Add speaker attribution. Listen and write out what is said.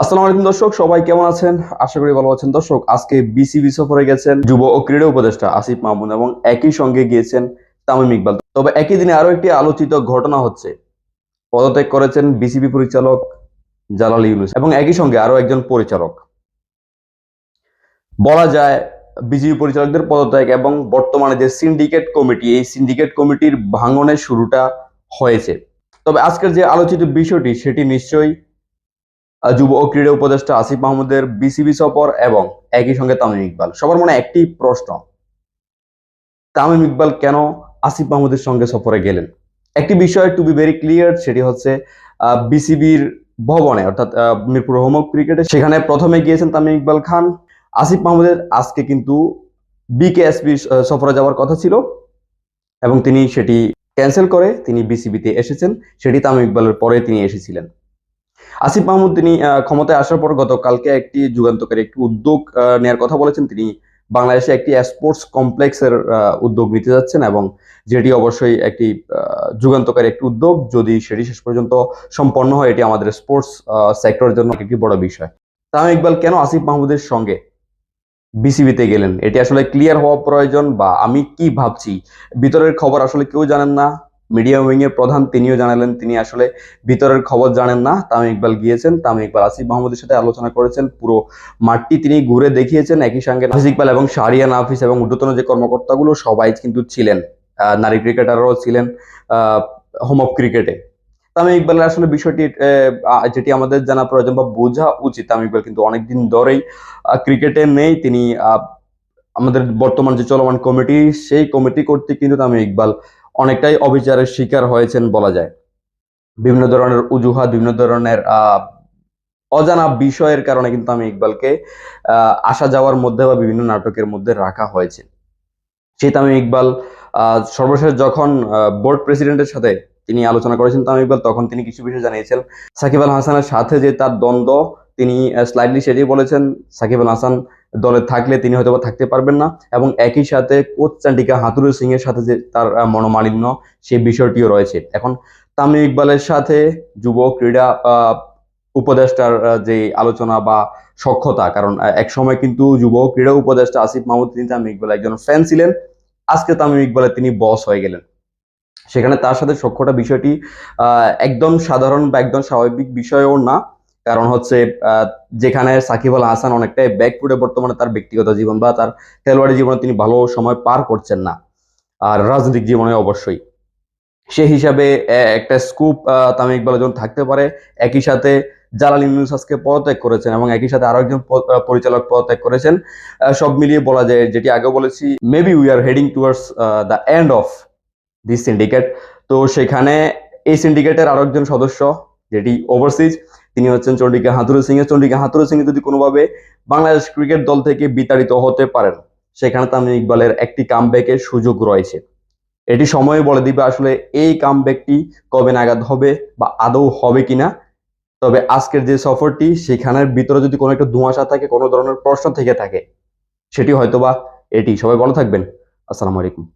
Speaker 1: আসসালামু আলাইকুম দর্শক, সবাই কেমন আছেন? আশা করি ভালো আছেন। দর্শক, আজকে বিসিবি সফরে গেছেন যুব ও ক্রীড়া উপদেষ্টা আসিফ মাহমুদ এবং একই সঙ্গে গিয়েছেন তামিম ইকবাল। তবে একই দিনে আরও একটি আলোচিত ঘটনা হচ্ছে। পদত্যাগ করেছেন বিসিবি পরিচালক জালাল ইউনুস এবং একই সঙ্গে আরও একজন পরিচালক। বলা যায় বিজিবি পরিচালকদের পদত্যাগ এবং বর্তমানে যে সিন্ডিকেট কমিটি, এই সিন্ডিকেট কমিটির ভাঙনের শুরুটা হয়েছে। তবে আজকের যে আলোচিত বিষয়টি, সেটি নিশ্চয়ই যুব ও ক্রীড়া উপদেষ্টা আসিফ মাহমুদের বিসিবি সফর এবং একই সঙ্গে তামিম ইকবাল। সবার মনে একটি প্রশ্ন, তামিম ইকবাল কেন আসিফ মাহমুদের সঙ্গে সফরে গেলেন? একটি বিষয় টু বি ভেরি ক্লিয়ার সেটি হচ্ছে বিসিবির ভবনে, অর্থাৎ মিরপুর হোমক ক্রিকেটে, সেখানে প্রথমে গিয়েছেন তামিম ইকবাল খান। আসিফ মাহমুদের আজকে কিন্তু বিকেএসপি সফরে যাওয়ার কথা ছিল এবং তিনি সেটি ক্যান্সেল করে তিনি বিসিবিতে এসেছেন। সেটি তামিম ইকবালের পরে তিনি এসেছিলেন। আসিফ মাহমুদ, তিনি ক্ষমতায় আসার পর গতকালকে একটি যুগান্তকারী একটি উদ্যোগ নেওয়ার কথা বলেছেন। তিনি বাংলাদেশে একটি স্পোর্টস কমপ্লেক্সের উদ্যোগ নিতে যাচ্ছেন এবং যেটি অবশ্যই একটি যুগান্তকারী একটি উদ্যোগ। যদি সেটি শেষ পর্যন্ত সম্পন্ন হয়, এটি আমাদের স্পোর্টস সেক্টরের জন্য একটি বড় বিষয়। তামিম ইকবাল, কেন আসিফ মাহমুদের সঙ্গে বিসিবিতে গেলেন? এটি আসলে ক্লিয়ার হওয়া প্রয়োজন বা আমি কি ভাবছি? ভিতরের খবর আসলে কেউ জানেন না। মিডিয়া উইং এর প্রধান তিনিও জানালেন, তিনি আসলে ভিতরের খবর জানেন না। তামিম ইকবাল গিয়েছেন, তামিম ইকবাল আসিফ মাহমুদের সাথে আলোচনা করেছেন, পুরো মাঠটি তিনি ঘুরে দেখিয়েছেন। একই সঙ্গে নাফিস ইকবাল এবং শাহরিয়ান নাফিস এবং ঊর্ধ্বতন যে কর্মকর্তাগুলো, সবাই কিন্তু ছিলেন। নারী ক্রিকেটাররাও ছিলেন হোম অফ ক্রিকেটে তামিম ইকবালের আসলে বিষয়টি যেটি আমাদের জানা প্রয়োজন বা বোঝা উচিত। তামিম ইকবাল কিন্তু অনেকদিন ধরেই ক্রিকেটে নেই। তিনি আমাদের বর্তমান যে চলমান কমিটি, সেই কমিটি কর্তৃক কিন্তু তামিম ইকবাল অনেকটাই অবিচারের শিকার হয়েছেন বলা যায়। বিভিন্ন ধরনের অজুহাত, বিভিন্ন ধরনের অজানা বিষয়ের কারণে কিন্তু আমি ইকবালকে আসা যাওয়ার মধ্যে বা বিভিন্ন নাটকের মধ্যে রাখা হয়েছে। সেই তামিম ইকবাল সর্বশেষ যখন বোর্ড প্রেসিডেন্টের সাথে তিনি আলোচনা করেছেন তামিম ইকবাল, তখন তিনি কিছু বিষয় জানিয়েছেন। সাকিব আল হাসানের সাথে যে তার দ্বন্দ্ব, তিনি স্লাইডলি সেটি বলেছেন, সাকিব আল হাসান দলে থাকলে তিনি হয়তো থাকতে পারবেন না। এবং একই সাথে কোচ চান্ডিকা হাতুরু সিং এর সাথে যে তার মনোমালিন্য, সেই বিষয়টিও রয়েছে। এখন তামিম ইকবালের সাথে যুব ক্রীড়া উপদেষ্টার যে আলোচনা বা সক্ষতা, কারণ এক সময় কিন্তু যুব ক্রীড়া উপদেষ্টা আসিফ মাহমুদ, তিনি তামিম ইকবাল একজন ফ্যান ছিলেন। আজকে তামিম ইকবালের তিনি বস হয়ে গেলেন। সেখানে তার সাথে সক্ষতা বিষয়টি একদম সাধারণ বা একদম স্বাভাবিক বিষয়ও না। কারণ হচ্ছে যেখানে সাকিব আল হাসান অনেকটাই ব্যাকফুটে বর্তমানে তার ব্যক্তিগত জীবন বা তার খেলোয়াড়ি জীবনে তিনি ভালো সময় পার করছেন না, আর রাজনৈতিক জীবনে অবশ্যই। সে হিসাবে একটা স্কুপ তামিম ইকবালের জন্য থাকতে পারে। একই সাথে জালাল ইউনুস পদত্যাগ করেছেন এবং একই সাথে আরও একজন পরিচালক পদত্যাগ করেছেন। সব মিলিয়ে বলা যায়, যেটি আগে বলেছি maybe we are heading towards the end of this syndicate তো সেখানে এই সিন্ডিকেটের আরও একজন সদস্য যেটি ওভারসিজ তিনি হচ্ছেন চন্ডিকা হাতুরু সিং এর চন্ডিকা হাতুরু সিং যদি কোনোভাবে বাংলাদেশ ক্রিকেট দল থেকে বিতাড়িত হতে পারেন, সেখানে তামিম ইকবালের একটি কামব্যাকের সুযোগ রয়েছে। এটি সময় বলে দিবে আসলে এই কামব্যাকটি কবে নাগাদ হবে বা আদৌ হবে কিনা। তবে আজকের যে সফরটি, সেখানের ভিতরে যদি কোনো একটা ধোঁয়াশা থাকে, কোনো ধরনের প্রশ্ন থেকে থাকে, সেটি হয়তোবা এটি। সবাই ভালো থাকবেন। আসসালামু আলাইকুম।